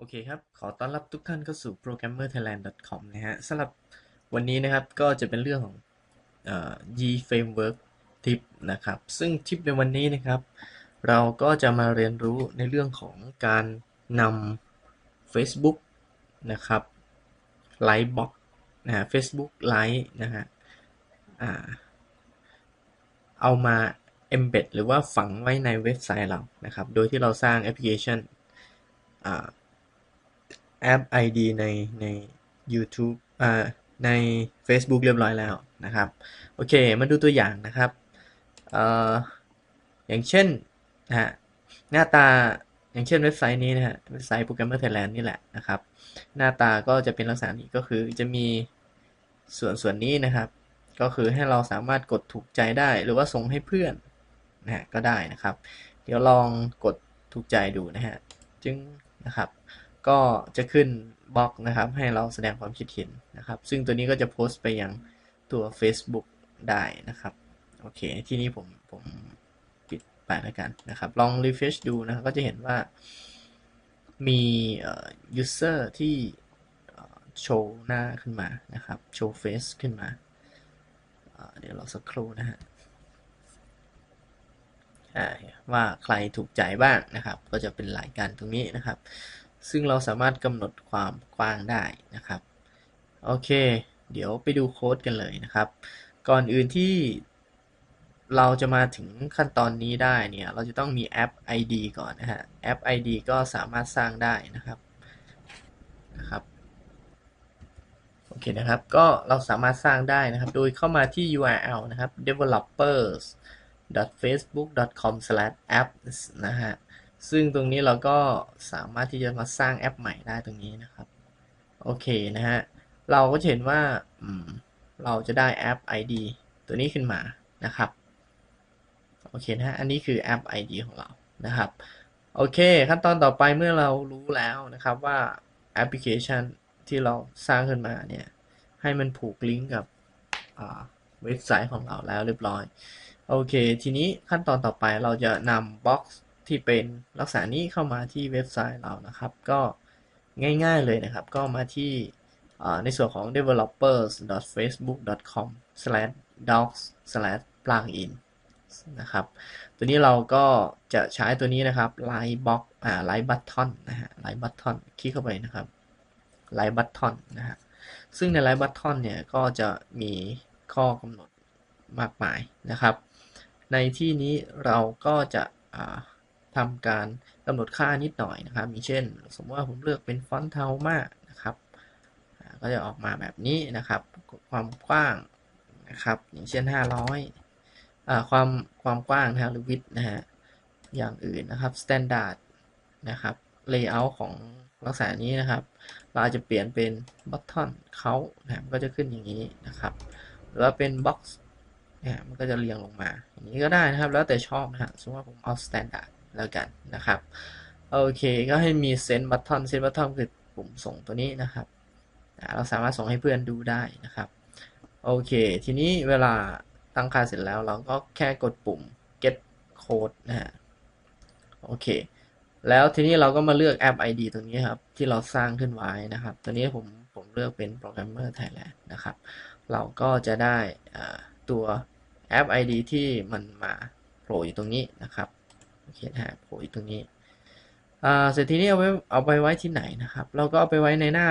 โอเคครับ ขอต้อนรับทุกท่านเข้าสู่ programmerthailand.com นะฮะสำหรับวันนี้นะครับก็จะเป็นเรื่องของเอ่อ Yi Framework Tip นะครับ ซึ่งทิปในวันนี้นะครับ เราก็จะมาเรียนรู้ในเรื่องของการนำ Facebook นะครับ Lightbox นะฮะ Facebook Live นะฮะอ่าเอามา embed หรือว่าฝังไว้ในเว็บไซต์เรานะครับ โดยที่เราสร้างแอปพลิเคชันอ่า แอป ID ในใน YouTube อ่าใน Facebook เรียบร้อยแล้วนะครับ โอเค มาดูตัวอย่างนะครับเอ่ออย่างเช่นนะฮะหน้าตาอย่างเช่นเว็บไซต์นี้นะฮะเว็บไซต์ Programmer Thailand นี่แหละนะครับ หน้าตาก็จะเป็นลักษณะนี้ก็คือจะมีส่วนส่วนนี้นะครับ ก็คือให้เราสามารถกดถูกใจได้หรือว่าส่งให้เพื่อนนะฮะก็ได้นะครับ เดี๋ยวลองกดถูกใจดูนะฮะจึงนะครับ ก็จะขึ้นบล็อกนะครับ ให้เราแสดงความคิดเห็นนะครับ ซึ่งตัวนี้ก็จะโพสต์ไปยังตัว Facebook ได้นะครับ โอเค ที่นี้ผมผมปิดไปแล้วกันนะครับ ลอง refresh ดูนะครับก็จะเห็นว่ามีเอ่อ user ที่โชว์หน้าขึ้นมานะครับ โชว์ face ขึ้นมาเเดี๋ยวเราสักครู่นะฮะว่าใครถูกใจบ้างนะครับ ก็จะเป็นรายการตรงนี้นะครับ ซึ่งเราสามารถกำหนดความกว้างได้นะครับ โอเค เดี๋ยวไปดูโค้ดกันเลยนะครับ ก่อนอื่นที่เราจะมาถึงขั้นตอนนี้ได้เนี่ย เราจะต้องมีแอป ID ก่อนนะฮะ แอป ID ก็สามารถสร้างได้นะครับ นะครับ โอเคนะครับ ก็เราสามารถสร้างได้นะครับ โดยเข้ามาที่ URL นะครับ developers facebook.com/apps นะฮะ ซึ่งตรงนี้เราก็สามารถที่จะมาสร้างแอปใหม่ได้ตรงนี้นะครับ โอเคนะฮะ เราก็จะเห็นว่าเราจะได้แอป ID ตัวนี้ขึ้นมานะครับ โอเคนะฮะ อันนี้คือแอป ID ของเรานะครับ โอเค ขั้นตอนต่อไปเมื่อเรารู้แล้วนะครับว่าแอปพลิเคชันที่เราสร้างขึ้นมาเนี่ย ให้มันผูกลิงก์กับเว็บไซต์ของเราแล้วเรียบร้อย โอเค ทีนี้ขั้นตอนต่อไปเราจะนำบ็อกซ์ ที่เป็นลักษณะนี้เข้ามาที่เว็บไซต์เรานะครับ ก็ง่ายๆเลยนะครับ ก็มาที่ในส่วนของ developers.facebook.com/docs/plugin นะครับ ตัวนี้เราก็จะใช้ตัวนี้นะครับ Light Box อ่า Light Button นะฮะ Light Button คลิกเข้าไปนะครับ Light Button นะฮะ ซึ่งใน Light Button เนี่ยก็จะมีข้อกำหนดมากมายนะครับ ในที่นี้เราก็จะ ทำการกำหนดค่านิดหน่อยนะครับ มีเช่น สมมติว่าผมเลือกเป็นฟอนต์เทามากนะครับ ก็จะออกมาแบบนี้นะครับ ความกว้างนะครับ อย่างเช่น 500ความความกว้างนะฮะหรือวิดนะฮะ อย่างอื่นนะครับ standard นะครับ layout ของลักษณะนี้นะครับ เราอาจจะเปลี่ยนเป็น button เขานะก็จะขึ้นอย่างนี้นะครับ หรือว่าเป็น box เนี่ยมันก็จะเรียงลงมา อย่างนี้ก็ได้นะครับ แล้วแต่ชอบนะฮะ สมมติว่าผมเอา standard แล้วกันนะครับโอเคก็ให้มี send button send button คือปุ่มส่งตัวนี้นะครับเราสามารถส่งให้เพื่อนดูได้นะครับโอเค ทีนี้เวลาตั้งค่าเสร็จแล้วเราก็แค่กดปุ่ม get code นะฮะโอเค แล้วทีนี้เราก็มาเลือกแอป ID ตรงนี้ครับ ที่เราสร้างขึ้นไว้นะครับ ตัวนี้ผมผมเลือกเป็น Programmer Thailand นะครับ เราก็จะได้ตัวแอป ID ที่มันมาโผล่อยู่ตรงนี้นะครับ โอเคนะฮะโผล่ตรงนี้เสร็จทีนี้เอาไว้เอาไปไว้ที่ไหนนะครับ เราก็เอาไปไว้ในหน้า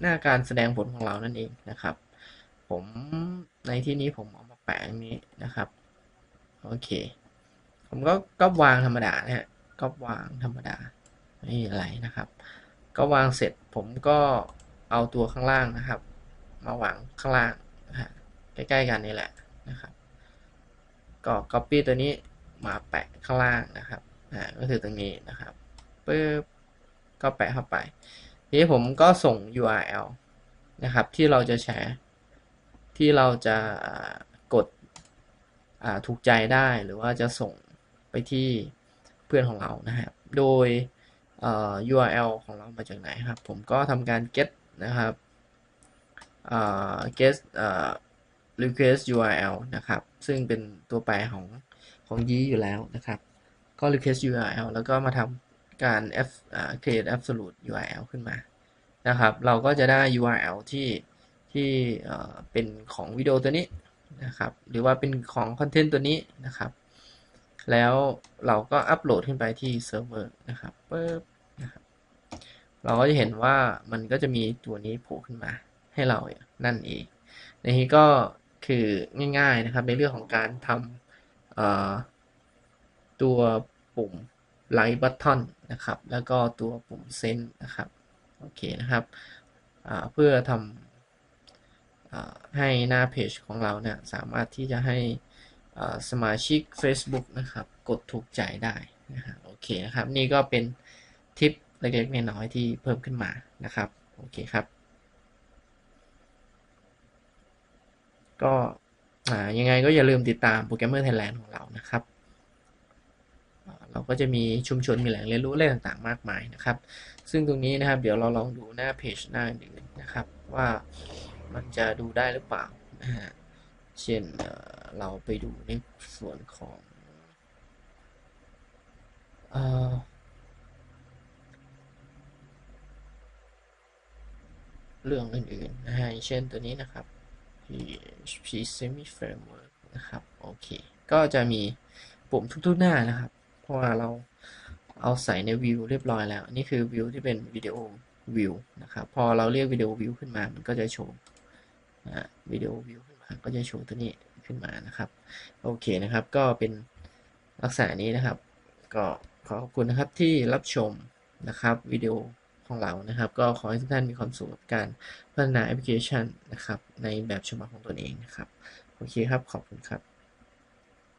หน้าการแสดงผลของเรานั่นเองนะครับ ผมในที่นี้ผมเอามาแปะตรงนี้นะครับโอเค ผมก็ก็วางธรรมดานะฮะก็วางธรรมดาไม่มีอะไรนะครับ ก็วางเสร็จผมก็เอาตัวข้างล่างนะครับ มาวางข้างล่างนะฮะใกล้ๆกันนี่แหละนะครับ ก็ copy ตัวนี้ มาแปะข้างล่างนะครับอ่าก็คือตรงนี้นะครับปึ๊บก็แปะเข้าไป ทีนี้ผมก็ส่ง URL นะครับที่เราจะแชร์ที่เราจะกดถูกใจได้หรือว่าจะส่งไปที่เพื่อนของเรานะครับ โดย URL ของเรามาจากไหนครับ ผมก็ทำการ get นะครับ get request URL นะครับ ซึ่งเป็นตัวแปรของ ของยีอยู่แล้วนะครับ ก็ request URL แล้วก็มาทำการ F อ่า create absolute URL ขึ้นมานะครับ เราก็จะได้ URL ที่ที่เอ่เป็นของวิดีโอตัวนี้นะครับ หรือว่าเป็นของคอนเทนต์ตัวนี้นะครับ แล้วเราก็อัปโหลดขึ้นไปที่เซิร์ฟเวอร์นะครับปึ๊บนะครับเราก็จะเห็นว่ามันก็จะมีตัวนี้โผล่ขึ้นมาให้เรานั่นเองในนี้ก็คือง่ายๆนะครับในเรื่องของการทำ ตัวปุ่ม Light Button นะครับ แล้วก็ตัวปุ่ม Send นะครับ โอเคนะครับเพื่อทำอให้หน้าเพจของเราเนี่ยสามารถที่จะให้สมาชิก Facebook นะครับ กดถูกใจได้นะฮะโอเคนะครับ นี่ก็เป็นทิปเล็กๆน้อยๆที่เพิ่มขึ้นมานะครับ โอเคครับ ก็ ยังไงก็อย่าลืมติดตามโปรแกรมเมอร์ไทยแลนด์ของเรานะครับ เราก็จะมีชุมชนมีแหล่งเรียนรู้อะไรต่างๆ มากมายนะครับ ซึ่งตรงนี้นะครับเดี๋ยวเราลองดูหน้าเพจหน้าอื่นนะครับ ว่ามันจะดูได้หรือเปล่านะฮะเช่นเราไปดูในส่วนของเอ่อเรื่องอื่นๆนะฮะเช่นตัวนี้นะครับ PHP Semi Framework นะครับ โอเค ก็จะมีปุ่มทุกๆหน้านะครับ เพราะว่าเราเอาใส่ในวิวเรียบร้อยแล้ว นี่คือวิวที่เป็นวิดีโอวิวนะครับ พอเราเรียกวิดีโอวิวขึ้นมา มันก็จะโชว์วิดีโอวิวขึ้นมา ก็จะโชว์ตัวนี้ขึ้นมานะครับ โอเคนะครับ ก็เป็นลักษณะนี้นะครับ ก็ขอขอบคุณนะครับที่รับชมนะครับวิดีโอ ของเรานะครับ ก็ขอให้ทุกท่านมีความสุขกับการพัฒนาแอปพลิเคชันนะครับในแบบฉบับของตนเองนะครับ โอเคครับ ขอบคุณครับ